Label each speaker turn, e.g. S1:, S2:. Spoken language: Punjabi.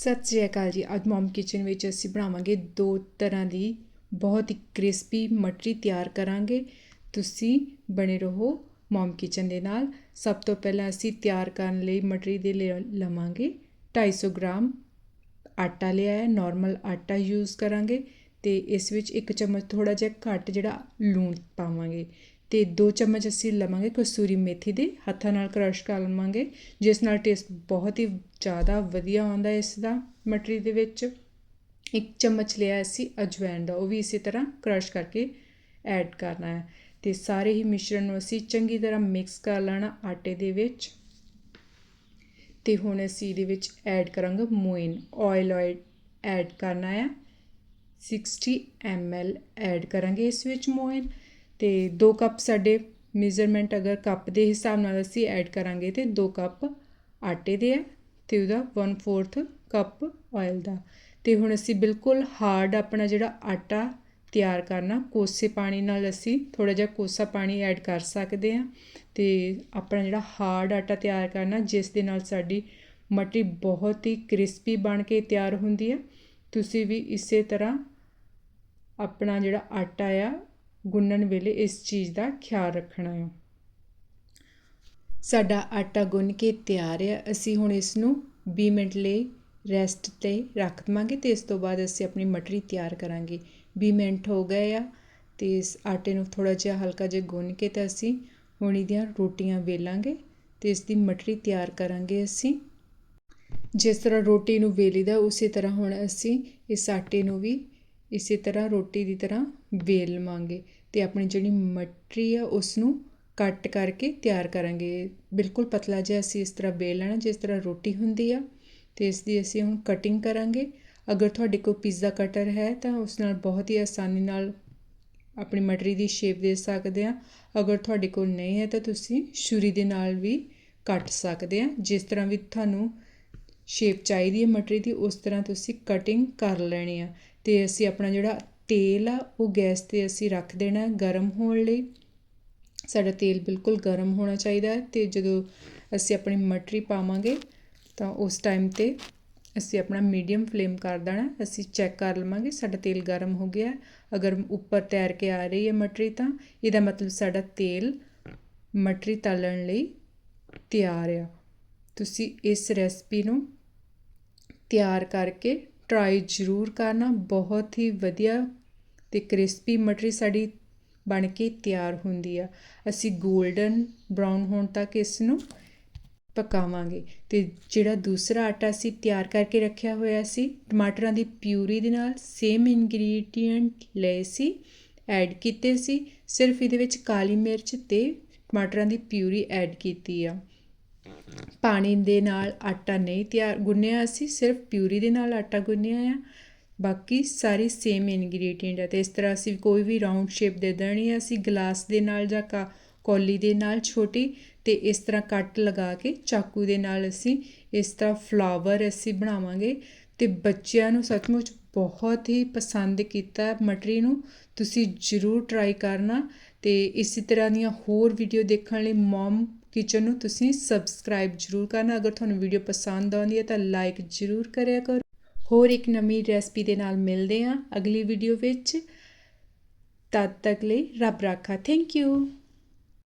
S1: ਸਤਿ ਸ਼੍ਰੀ ਅਕਾਲ ਜੀ। ਅੱਜ ਮਮ ਕਿਚਨ ਵਿੱਚ ਅਸੀਂ ਬਣਾਵਾਂਗੇ ਦੋ ਤਰ੍ਹਾਂ ਦੀ ਬਹੁਤ ਹੀ ਕ੍ਰਿਸਪੀ ਮਟਰੀ ਤਿਆਰ ਕਰਾਂਗੇ। ਤੁਸੀਂ ਬਣੇ ਰਹੋ ਮਮ ਕਿਚਨ ਦੇ ਨਾਲ। ਸਭ ਤੋਂ ਪਹਿਲਾਂ ਅਸੀਂ ਤਿਆਰ ਕਰਨ ਲਈ ਮਟਰੀ ਦੇ ਲਿਆ- ਲਵਾਂਗੇ। 250 ਗ੍ਰਾਮ ਆਟਾ ਲਿਆ ਹੈ। ਨਾਰਮਲ ਆਟਾ ਯੂਜ਼ ਕਰਾਂਗੇ। ਅਤੇ ਇਸ ਵਿੱਚ ਇੱਕ ਚਮਚ ਥੋੜ੍ਹਾ ਜਿਹਾ ਘੱਟ ਜਿਹੜਾ ਲੂਣ ਪਾਵਾਂਗੇ ਅਤੇ ਦੋ ਚਮਚ ਅਸੀਂ ਲਵਾਂਗੇ ਕਸੂਰੀ ਮੇਥੀ ਦੇ ਹੱਥਾਂ ਨਾਲ ਕ੍ਰਸ਼ ਕਰ ਲਵਾਂਗੇ, ਜਿਸ ਨਾਲ ਟੇਸਟ ਬਹੁਤ ਹੀ ਜ਼ਿਆਦਾ ਵਧੀਆ ਆਉਂਦਾ ਇਸ ਦਾ ਮਟਰੀ ਦੇ ਵਿੱਚ। ਇੱਕ ਚਮਚ ਲਿਆ ਅਸੀਂ ਅਜਵਾਇਣ ਦਾ, ਉਹ ਵੀ ਇਸੇ ਤਰ੍ਹਾਂ ਕ੍ਰਸ਼ ਕਰਕੇ ਐਡ ਕਰਨਾ ਹੈ। ਤੇ ਸਾਰੇ ਹੀ ਮਿਸ਼ਰਣ ਨੂੰ ਅਸੀਂ ਚੰਗੀ ਤਰ੍ਹਾਂ ਮਿਕਸ ਕਰ ਲੈਣਾ ਆਟੇ ਦੇ ਵਿੱਚ। ਤੇ ਹੁਣ ਅਸੀਂ ਇਹਦੇ ਵਿੱਚ ਐਡ ਕਰਾਂਗੇ ਮੋਇਨ ਆਇਲ ਆਇਲ ਐਡ ਕਰਨਾ ਹੈ 60 ml ਐਡ ਕਰਾਂਗੇ ਇਸ ਵਿੱਚ ਮੋਇਨ ਤੇ 2 ਕੱਪ ਸਾਡੇ ਮੇਜ਼ਰਮੈਂਟ ਅਗਰ ਕੱਪ ਦੇ ਹਿਸਾਬ ਨਾਲ ਅਸੀਂ ਐਡ ਕਰਾਂਗੇ ਤੇ 2 ਕੱਪ ਆਟੇ ਦੇ ਹੈ ਤੇ ਉਹਦਾ 1/4 ਕੱਪ ਆਇਲ ਦਾ। ਤੇ ਹੁਣ ਅਸੀਂ ਬਿਲਕੁਲ ਹਾਰਡ ਆਪਣਾ ਜਿਹੜਾ ਆਟਾ ਤਿਆਰ ਕਰਨਾ, ਕੋਸੇ ਪਾਣੀ ਨਾਲ ਅਸੀਂ ਥੋੜਾ ਜਿਹਾ ਕੋਸਾ ਪਾਣੀ ਐਡ ਕਰ ਸਕਦੇ ਹਾਂ ਤੇ ਆਪਣਾ ਜਿਹੜਾ ਹਾਰਡ ਆਟਾ ਤਿਆਰ ਕਰਨਾ, ਜਿਸ ਦੇ ਨਾਲ ਸਾਡੀ ਮਟੀ ਬਹੁਤ ਹੀ ਕ੍ਰਿਸਪੀ ਬਣ ਕੇ ਤਿਆਰ ਹੁੰਦੀ ਹੈ। ਤੁਸੀਂ ਵੀ ਇਸੇ ਤਰ੍ਹਾਂ ਆਪਣਾ ਜਿਹੜਾ ਆਟਾ ਆ, ਗੁੰਨਣ ਵੇਲੇ ਇਸ ਚੀਜ਼ ਦਾ ਖਿਆਲ ਰੱਖਣਾ ਹੈ ਸਾਡਾ ਆਟਾ ਗੁੰਨ ਕੇ ਤਿਆਰ ਹੈ ਅਸੀਂ ਹੁਣ ਇਸ ਨੂੰ 20 ਮਿੰਟ ਲਈ ਰੈਸਟ ਤੇ ਰੱਖ ਦਵਾਂਗੇ ਤੇ ਇਸ ਤੋਂ ਬਾਅਦ ਅਸੀਂ ਆਪਣੀ ਮਟਰੀ ਤਿਆਰ ਕਰਾਂਗੇ। 20 ਮਿੰਟ ਹੋ ਗਏ ਆ ਤੇ ਇਸ ਆਟੇ ਨੂੰ ਥੋੜਾ ਜਿਹਾ ਹਲਕਾ ਜਿਹਾ ਗੁੰਨ ਕੇ ਤਾਂ ਅਸੀਂ ਹੁਣ ਇਹਦੀਆਂ ਰੋਟੀਆਂ ਵੇਲਾਂਗੇ ਤੇ ਇਸ ਦੀ ਮਟਰੀ ਤਿਆਰ ਕਰਾਂਗੇ ਅਸੀਂ। ਜਿਸ ਤਰ੍ਹਾਂ ਰੋਟੀ ਨੂੰ ਵੇਲੀਦਾ, ਉਸੇ ਤਰ੍ਹਾਂ ਹੁਣ ਅਸੀਂ ਇਸ ਆਟੇ ਨੂੰ ਵੀ ਇਸੇ ਤਰ੍ਹਾਂ ਰੋਟੀ ਦੀ ਤਰ੍ਹਾਂ ਵੇਲ ਲਵਾਂਗੇ ਅਤੇ ਆਪਣੀ ਜਿਹੜੀ ਮਟਰੀ ਆ ਉਸ ਨੂੰ ਕੱਟ ਕਰਕੇ ਤਿਆਰ ਕਰਾਂਗੇ। ਬਿਲਕੁਲ ਪਤਲਾ ਜਿਹਾ ਅਸੀਂ ਇਸ ਤਰ੍ਹਾਂ ਵੇਲ ਲੈਣਾ, ਜਿਸ ਤਰ੍ਹਾਂ ਰੋਟੀ ਹੁੰਦੀ ਆ ਅਤੇ ਇਸ ਦੀ ਅਸੀਂ ਹੁਣ ਕਟਿੰਗ ਕਰਾਂਗੇ। ਅਗਰ ਤੁਹਾਡੇ ਕੋਲ ਪੀਜ਼ਾ ਕਟਰ ਹੈ ਤਾਂ ਉਸ ਨਾਲ ਬਹੁਤ ਹੀ ਆਸਾਨੀ ਨਾਲ ਆਪਣੀ ਮਟਰੀ ਦੀ ਸ਼ੇਪ ਦੇ ਸਕਦੇ ਆ। ਅਗਰ ਤੁਹਾਡੇ ਕੋਲ ਨਹੀਂ ਹੈ ਤਾਂ ਤੁਸੀਂ ਛੁਰੀ ਦੇ ਨਾਲ ਵੀ ਕੱਟ ਸਕਦੇ ਆ। ਜਿਸ ਤਰ੍ਹਾਂ ਵੀ ਤੁਹਾਨੂੰ ਸ਼ੇਪ ਚਾਹੀਦੀ ਹੈ ਮਟਰੀ ਦੀ, ਉਸ ਤਰ੍ਹਾਂ ਤੁਸੀਂ ਕਟਿੰਗ ਕਰ ਲੈਣੀ ਆ। ਅਤੇ ਅਸੀਂ ਆਪਣਾ ਜਿਹੜਾ ਤੇਲ ਆ, ਉਹ ਗੈਸ ਤੇ ਅਸੀਂ ਰੱਖ ਦੇਣਾ ਗਰਮ ਹੋਣ ਲਈ। ਸਾਡਾ ਤੇਲ ਬਿਲਕੁਲ ਗਰਮ ਹੋਣਾ ਚਾਹੀਦਾ ਅਤੇ ਜਦੋਂ ਅਸੀਂ ਆਪਣੀ ਮਟਰੀ ਪਾਵਾਂਗੇ, ਤਾਂ ਉਸ ਟਾਈਮ ਤੇ ਅਸੀਂ ਆਪਣਾ ਮੀਡੀਅਮ ਫਲੇਮ ਕਰ ਦੇਣਾ, ਅਸੀਂ ਚੈੱਕ ਕਰ ਲਵਾਂਗੇ ਸਾਡਾ ਤੇਲ ਗਰਮ ਹੋ ਗਿਆ। ਅਗਰ ਉੱਪਰ ਤੈਰ ਕੇ ਆ ਰਹੀ ਹੈ ਮਟਰੀ ਤਾਂ ਇਹਦਾ ਮਤਲਬ ਸਾਡਾ ਤੇਲ ਮਟਰੀ ਤਲਣ ਲਈ ਤਿਆਰ ਆ। ਤੁਸੀਂ ਇਸ ਰੈਸਪੀ ਨੂੰ ਤਿਆਰ ਕਰਕੇ ਟਰਾਈ ਜ਼ਰੂਰ ਕਰਨਾ, ਬਹੁਤ ਹੀ ਵਧੀਆ ਅਤੇ ਕ੍ਰਿਸਪੀ ਮਟਰੀ ਸਾਡੀ ਬਣ ਕੇ ਤਿਆਰ ਹੁੰਦੀ ਆ। ਅਸੀਂ 골ਡਨ ਬ੍ਰਾਊਨ ਹੋਣ ਤੱਕ ਇਸ ਨੂੰ ਪਕਾਵਾਂਗੇ ਤੇ ਜਿਹੜਾ ਦੂਸਰਾ ਆਟਾ ਅਸੀਂ ਤਿਆਰ ਕਰਕੇ ਰੱਖਿਆ ਹੋਇਆ ਸੀ, ਟਮਾਟਰਾਂ ਦੀ ਪਿਊਰੀ ਦੇ ਨਾਲ ਸੇਮ ਇਨਗਰੀਡੀਐਂਟ ਲਏ ਸੀ ਐਡ ਕੀਤੇ ਸੀ, ਸਿਰਫ ਇਹਦੇ ਵਿੱਚ ਕਾਲੀ ਮਿਰਚ ਤੇ ਟਮਾਟਰਾਂ ਦੀ ਪਿਊਰੀ ਐਡ ਕੀਤੀ ਆ। ਪਾਣੀ ਦੇ ਨਾਲ ਆਟਾ ਨਹੀਂ ਤਿਆਰ ਗੁੰਨਿਆ ਅਸੀਂ ਸਿਰਫ ਪਿਊਰੀ ਦੇ ਨਾਲ ਆਟਾ ਗੁੰਨਿਆ ਆ। ਬਾਕੀ ਸਾਰੇ ਸੇਮ ਇਨਗਰੀਡੀਐਂਟ ਆ ਤੇ ਇਸ ਤਰ੍ਹਾਂ ਅਸੀਂ ਕੋਈ ਵੀ ਰਾਉਂਡ ਸ਼ੇਪ ਦੇ ਦੇਣੀ ਹੈ ਅਸੀਂ ਗਲਾਸ ਦੇ ਨਾਲ ਜਾਂ ਕਾ, ਕੌਲੀ ਦੇ ਨਾਲ ਛੋਟੀ ਤੇ ਇਸ ਤਰ੍ਹਾਂ ਕੱਟ ਲਗਾ ਕੇ ਚਾਕੂ ਦੇ ਨਾਲ ਅਸੀਂ ਇਸ ਤਰ੍ਹਾਂ ਫਲਾਵਰ ਅਸੀਂ ਬਣਾਵਾਂਗੇ ਤੇ ਬੱਚਿਆਂ ਨੂੰ ਸੱਚਮੁੱਚ ਬਹੁਤ ਹੀ ਪਸੰਦ ਕੀਤਾ ਮਟਰੀ ਨੂੰ। ਤੁਸੀਂ ਜ਼ਰੂਰ ਟਰਾਈ ਕਰਨਾ ਤੇ ਇਸੇ ਤਰ੍ਹਾਂ ਦੀਆਂ ਹੋਰ ਵੀਡੀਓ ਦੇਖਣ ਲਈ ਮਮ ਕਿਚਨ ਨੂੰ ਤੁਸੀਂ ਸਬਸਕ੍ਰਾਈਬ ਜ਼ਰੂਰ ਕਰਨਾ। ਅਗਰ ਤੁਹਾਨੂੰ ਵੀਡੀਓ ਪਸੰਦ ਆਉਂਦੀ ਹੈ ਤਾਂ ਲਾਈਕ ਜ਼ਰੂਰ ਕਰਿਆ ਕਰੋ। ਹੋਰ ਇੱਕ ਨਵੀਂ ਰੈਸਪੀ ਦੇ ਨਾਲ ਮਿਲਦੇ ਹਾਂ ਅਗਲੀ ਵੀਡੀਓ ਵਿੱਚ। ਤਦ ਤੱਕ ਲਈ ਰੱਬ ਰਾਖਾ। Thank you